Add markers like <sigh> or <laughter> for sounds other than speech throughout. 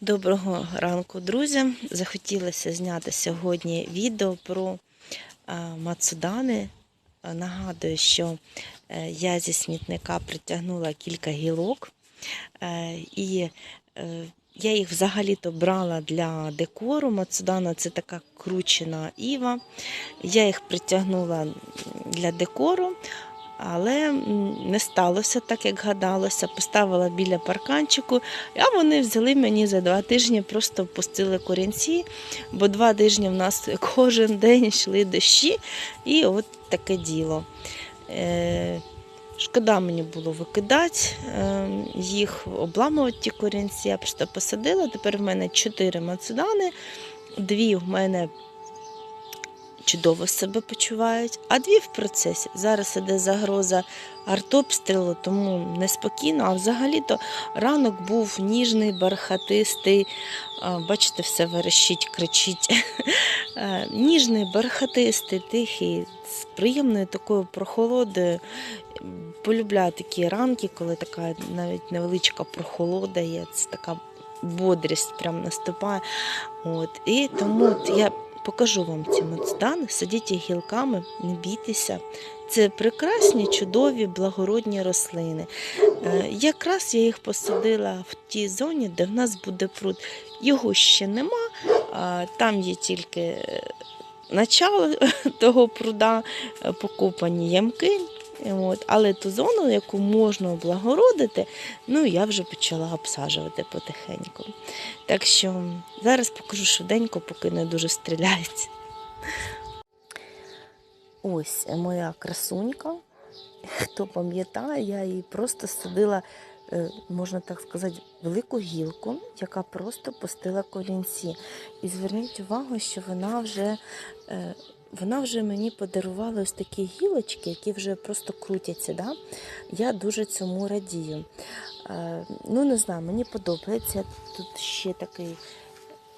Доброго ранку, друзі! Захотілося зняти сьогодні відео про мацудани. Нагадую, що е, я зі смітника притягнула кілька гілок, е, і е, я їх взагалі-то брала для декору. Мацудана це така кручена іва. Я їх притягнула для декору. Але не сталося так, як гадалося. Поставила біля парканчику, а вони взяли мені за два тижні, просто впустили корінці, бо два тижні в нас <laughs> кожен день йшли дощі, і от таке діло. Е, Шкода мені було викидати е, їх, обламувати ті корінці. Я просто посадила. Тепер в мене чотири мацудани, дві в мене чудово себе почувають, а дві в процесі. Зараз іде загроза артобстрілу, тому неспокійно. А взагалі-то ранок був ніжний, бархатистий. Бачите, все верещить, кричить. <laughs> Е, Ніжний, бархатистий, тихий, з приємною такою прохолодою. Полюбляю такі ранки, коли така навіть невеличка прохолода є. Це така бодрість прям наступає. От. І тому от я покажу вам ці моцдани, садіть їх гілками, не бійтеся. Це прекрасні, чудові, благородні рослини. Е, Якраз я їх посадила в тій зоні, де в нас буде пруд. Його ще нема, там є тільки е, начало <laughs> того пруда, е, покопані ямки. От. Але ту зону, яку можна облагородити, ну я вже почала обсаджувати потихеньку. Так що зараз покажу швиденько, поки не дуже стріляють. Ось моя красунька. Хто пам'ятає, я її просто садила, е, можна так сказати, велику гілку, яка просто пустила корінці. І зверніть увагу, що вона вже. Вона вже мені подарувала ось такі гілочки, які вже просто крутяться. Да? Я дуже цьому радію. Е, Ну, не знаю, мені подобається. Тут ще такий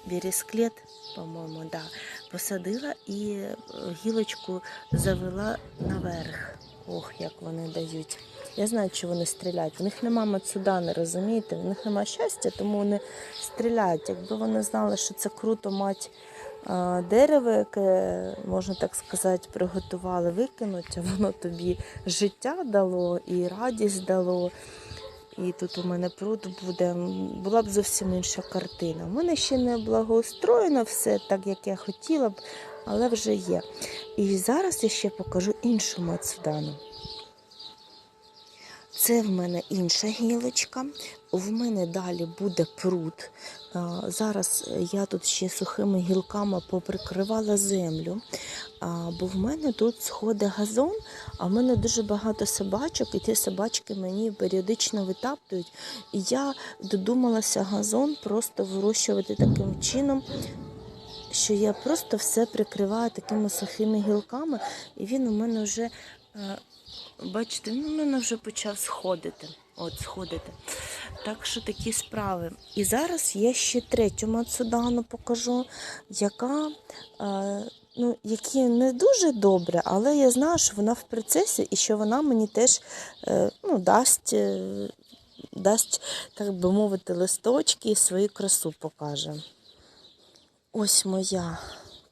бірісклет, по-моєму, да, посадила і е, гілочку завела наверх. Ох, як вони дають. Я знаю, що вони стріляють. В них нема мацудани, розумієте? В них нема щастя, тому вони стріляють. Якби вони знали, що це круто мати дерево, яке, можна так сказати, приготували, викинуть, а воно тобі життя дало і радість дало. І тут у мене пруд буде, була б зовсім інша картина. У мене ще не благоустроєно все так, як я хотіла б, але вже є. І зараз я ще покажу іншу мацудану. Це в мене інша гілочка. В мене далі буде пруд. Зараз я тут ще сухими гілками поприкривала землю, бо в мене тут сходить газон, а в мене дуже багато собачок, і ті собачки мені періодично витаптують. І я додумалася газон просто вирощувати таким чином, що я просто все прикриваю такими сухими гілками, і він у мене вже. Бачите, ну, в мене вже почав сходити. От, сходити. Так що такі справи. І зараз я ще третю мацудану покажу, яка, е, ну, які не дуже добре, але я знаю, що вона в процесі і що вона мені теж е, ну, дасть, е, дасть, так би мовити, листочки і свою красу покаже. Ось моя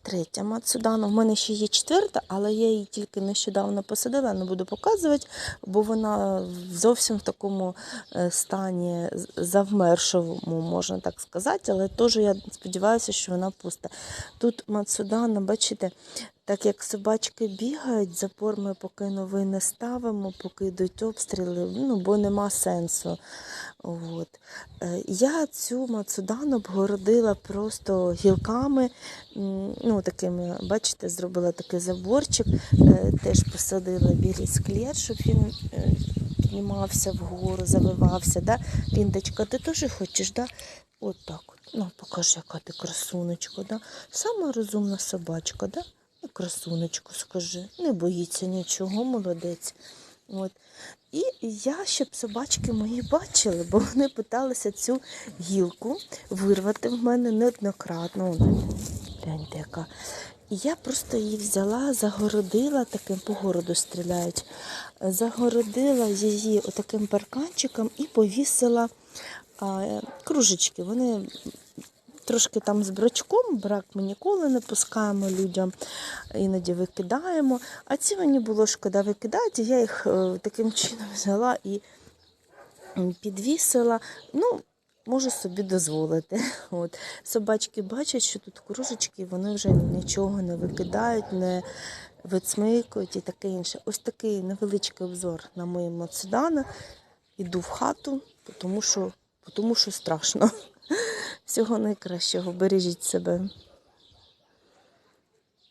третя мацудана. У мене ще є четверта, але я її тільки нещодавно посадила, не буду показувати, бо вона зовсім в такому е, стані завмершовому, можна так сказати. Але теж я сподіваюся, що вона пуста. Тут мацудана, бачите, так як собачки бігають, запор ми поки новий не ставимо, поки йдуть обстріли, ну, бо нема сенсу. От. Е, Я цю мацудану обгородила просто гілками, ну, такими, бачите, зробила такий заборчик, е, теж посадила білий склет, щоб він е, піднімався вгору, завивався. Да? Ліндочка, ти теж хочеш, да? От так. Ну, покажи, яка ти красунечка, да? Сама розумна собачка, да? Красунечку, скажи, не боїться нічого, молодець. От. І я, щоб собачки мої бачили, бо вони питалися цю гілку вирвати в мене неоднократно. Гляньте, яка. Я просто її взяла, загородила, таким по городу стріляють, загородила її отаким парканчиком і повісила А, кружечки, вони трошки там з брачком, брак ми ніколи не пускаємо людям, іноді викидаємо. А ці мені було шкода викидати, я їх е, таким чином взяла і підвісила. Ну, можу собі дозволити. <laughs> От. Собачки бачать, що тут кружечки, вони вже нічого не викидають, не вицмикують і таке інше. Ось такий невеличкий обзор на мої мацедани. Іду в хату, тому що, тому що страшно. <laughs> Всього найкращого. Бережіть себе.